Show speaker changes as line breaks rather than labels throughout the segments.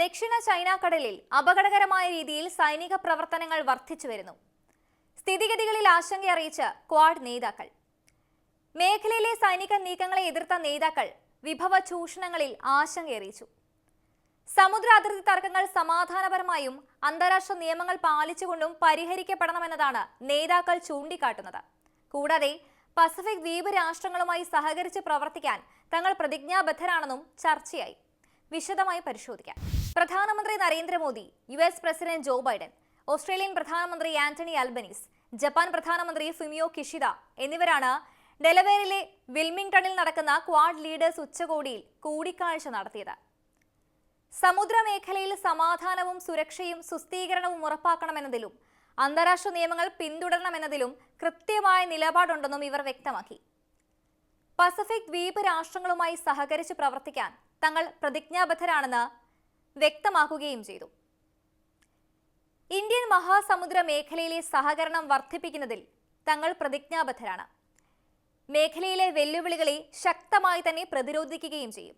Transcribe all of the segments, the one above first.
ദക്ഷിണ ചൈന കടലിൽ അപകടകരമായ രീതിയിൽ സൈനിക പ്രവർത്തനങ്ങൾ വർദ്ധിച്ചു വരുന്നു. സ്ഥിതിഗതികളിൽ ആശങ്ക അറിയിച്ച് ക്വാഡ് നേതാക്കൾ. മേഖലയിലെ സൈനിക നീക്കങ്ങളെ എതിർത്ത നേതാക്കൾ വിഭവ ചൂഷണങ്ങളിൽ ആശങ്ക അറിയിച്ചു. സമുദ്ര അതിർത്തി തർക്കങ്ങൾ സമാധാനപരമായും അന്താരാഷ്ട്ര നിയമങ്ങൾ പാലിച്ചുകൊണ്ടും പരിഹരിക്കപ്പെടണമെന്നതാണ് നേതാക്കൾ ചൂണ്ടിക്കാട്ടുന്നത്. കൂടാതെ പസഫിക് ദ്വീപ് രാഷ്ട്രങ്ങളുമായി സഹകരിച്ച് പ്രവർത്തിക്കാൻ തങ്ങൾ പ്രതിജ്ഞാബദ്ധരാണെന്നും ചർച്ചയായി. വിശദമായി പരിശോധിക്കാം. പ്രധാനമന്ത്രി Narendra Modi U S president Joe Biden Australian പ്രധാനമന്ത്രി ആന്റണി അൽബനീസ് ജപ്പാൻ പ്രധാനമന്ത്രി ഫുമിയോ കിഷിദ എന്നിവരാണ് ഡെലവേറിലെ വിൽമിംഗ്ടണിൽ നടക്കുന്ന ക്വാഡ് ലീഡേഴ്സ് ഉച്ചകോടിയിൽ കൂടിക്കാഴ്ച നടത്തിയത്. സമുദ്രമേഖലയിൽ സമാധാനവും സുരക്ഷയും സുസ്ഥീകരണവും ഉറപ്പാക്കണമെന്നതിലും അന്താരാഷ്ട്ര നിയമങ്ങൾ പിന്തുടരണമെന്നതിലും കൃത്യമായ നിലപാടുണ്ടെന്നും ഇവർ വ്യക്തമാക്കി. പസഫിക് ദ്വീപ് രാഷ്ട്രങ്ങളുമായി സഹകരിച്ച് പ്രവർത്തിക്കാൻ തങ്ങൾ പ്രതിജ്ഞാബദ്ധരാണെന്ന് വ്യക്തമാക്കുകയും ചെയ്തു. ഇന്ത്യൻ മഹാസമുദ്ര മേഖലയിലെ സഹകരണം വർദ്ധിപ്പിക്കുന്നതിൽ തങ്ങൾ പ്രതിജ്ഞാബദ്ധരാണ്. മേഖലയിലെ വെല്ലുവിളികളെ ശക്തമായി തന്നെ പ്രതിരോധിക്കുകയും ചെയ്യും.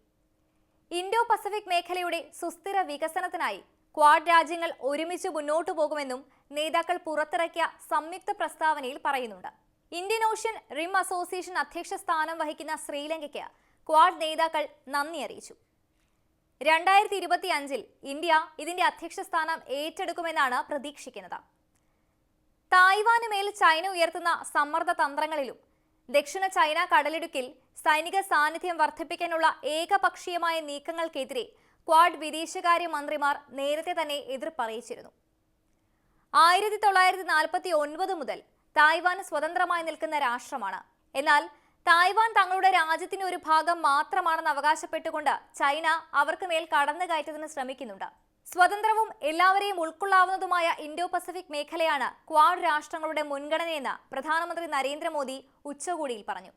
ഇൻഡോ പസഫിക് മേഖലയുടെ സുസ്ഥിര വികസനത്തിനായി ക്വാഡ് രാജ്യങ്ങൾ ഒരുമിച്ച് മുന്നോട്ടു പോകുമെന്നും നേതാക്കൾ പുറത്തിറക്കിയ സംയുക്ത പ്രസ്താവനയിൽ പറയുന്നുണ്ട്. ഇന്ത്യൻ ഓഷ്യൻ റിം അസോസിയേഷൻ അധ്യക്ഷ സ്ഥാനം വഹിക്കുന്ന ശ്രീലങ്കയ്ക്ക് ക്വാഡ് നേതാക്കൾ നന്ദി അറിയിച്ചു. രണ്ടായിരത്തി ഇരുപത്തി അഞ്ചിൽ ഇന്ത്യ ഇതിന്റെ അധ്യക്ഷ സ്ഥാനം ഏറ്റെടുക്കുമെന്നാണ് പ്രതീക്ഷിക്കുന്നത്. തായ്വാന് മേൽ ചൈന ഉയർത്തുന്ന സമ്മർദ്ദ തന്ത്രങ്ങളിലും ദക്ഷിണ ചൈന കടലിടുക്കിൽ സൈനിക സാന്നിധ്യം വർദ്ധിപ്പിക്കാനുള്ള ഏകപക്ഷീയമായ നീക്കങ്ങൾക്കെതിരെ ക്വാഡ് വിദേശകാര്യ മന്ത്രിമാർ നേരത്തെ തന്നെ എതിർപ്പറിയിച്ചിരുന്നു. ആയിരത്തി തൊള്ളായിരത്തി നാൽപ്പത്തി ഒൻപത് മുതൽ തായ്വാൻ സ്വതന്ത്രമായി നിൽക്കുന്ന രാഷ്ട്രമാണ്. എന്നാൽ തായ്വാൻ തങ്ങളുടെ രാജ്യത്തിന്റെ ഒരു ഭാഗം മാത്രമാണെന്ന് അവകാശപ്പെട്ടുകൊണ്ട് ചൈന അവർക്ക് മേൽ കടന്നുകയറ്റത്തിന് ശ്രമിക്കുന്നുണ്ട്. സ്വതന്ത്രവും എല്ലാവരെയും ഉൾക്കൊള്ളാവുന്നതുമായ ഇൻഡോ പസഫിക് മേഖലയാണ് ക്വാഡ് രാഷ്ട്രങ്ങളുടെ മുൻഗണനയെന്ന് പ്രധാനമന്ത്രി നരേന്ദ്രമോദി ഉച്ചകോടിയിൽ പറഞ്ഞു.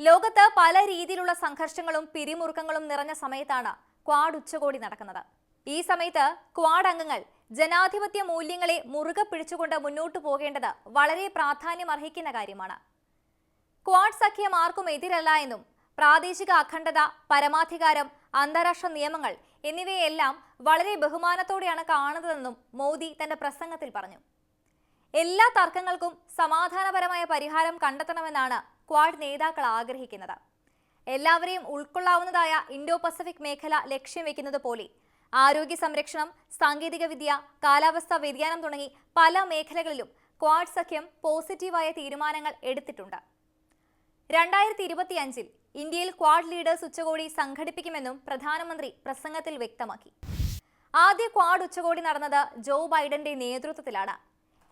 ലോകത്ത് പല രീതിയിലുള്ള സംഘർഷങ്ങളും പിരിമുറുക്കങ്ങളും നിറഞ്ഞ സമയത്താണ് ക്വാഡ് ഉച്ചകോടി നടക്കുന്നത്. ഈ സമയത്ത് ക്വാഡ് അംഗങ്ങൾ ജനാധിപത്യ മൂല്യങ്ങളെ മുറുകെ പിടിച്ചുകൊണ്ട് മുന്നോട്ടു പോകേണ്ടത് വളരെ പ്രാധാന്യമർഹിക്കുന്ന കാര്യമാണ്. ക്വാഡ് സഖ്യം ആർക്കും എതിരല്ല എന്നും പ്രാദേശിക അഖണ്ഡത പരമാധികാരം അന്താരാഷ്ട്ര നിയമങ്ങൾ എന്നിവയെല്ലാം വളരെ ബഹുമാനത്തോടെയാണ് കാണുന്നതെന്നും മോദി തന്റെ പ്രസംഗത്തിൽ പറഞ്ഞു. എല്ലാ തർക്കങ്ങൾക്കും സമാധാനപരമായ പരിഹാരം കണ്ടെത്തണമെന്നാണ് ക്വാഡ് നേതാക്കൾ ആഗ്രഹിക്കുന്നത്. എല്ലാവരെയും ഉൾക്കൊള്ളാവുന്നതായ ഇൻഡോ പസഫിക് മേഖല ലക്ഷ്യം വെക്കുന്നത് പോലെ ആരോഗ്യ സംരക്ഷണം സാങ്കേതികവിദ്യ കാലാവസ്ഥാ വ്യതിയാനം തുടങ്ങി പല മേഖലകളിലും ക്വാഡ് സഖ്യം പോസിറ്റീവായ തീരുമാനങ്ങൾ എടുത്തിട്ടുണ്ട്. രണ്ടായിരത്തി ഇരുപത്തിയഞ്ചിൽ ഇന്ത്യയിൽ ക്വാഡ് ലീഡേഴ്സ് ഉച്ചകോടി സംഘടിപ്പിക്കുമെന്നും പ്രധാനമന്ത്രി പ്രസംഗത്തിൽ വ്യക്തമാക്കി. ആദ്യ ക്വാഡ് ഉച്ചകോടി നടന്നത് ജോ ബൈഡന്റെ നേതൃത്വത്തിലാണ്.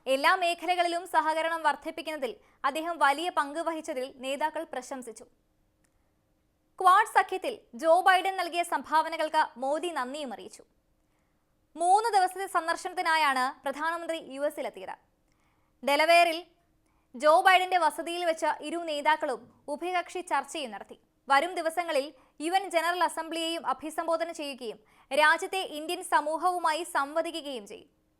എല്ലാ മേഖലകളിലും സഹകരണം വർദ്ധിപ്പിക്കുന്നതിൽ അദ്ദേഹം വലിയ പങ്ക് വഹിച്ചതിൽ നേതാക്കൾ പ്രശംസിച്ചു. ക്വാഡ് സഖ്യത്തിൽ ജോ ബൈഡൻ നൽകിയ സംഭാവനകൾക്ക് മോദി നന്ദിയും അറിയിച്ചു. മൂന്ന് ദിവസത്തെ സന്ദർശനത്തിനായാണ് പ്രധാനമന്ത്രി യു എസിലെത്തിയത്. ഡെലവേറിൽ ജോ ബൈഡന്റെ വസതിയിൽ വെച്ച് ഇരു നേതാക്കളും ഉഭയകക്ഷി ചർച്ചയും നടത്തി. വരും ദിവസങ്ങളിൽ യു എൻ ജനറൽ അസംബ്ലിയെയും അഭിസംബോധന ചെയ്യുകയും രാജ്യത്തെ ഇന്ത്യൻ സമൂഹവുമായി സംവദിക്കുകയും ചെയ്യും.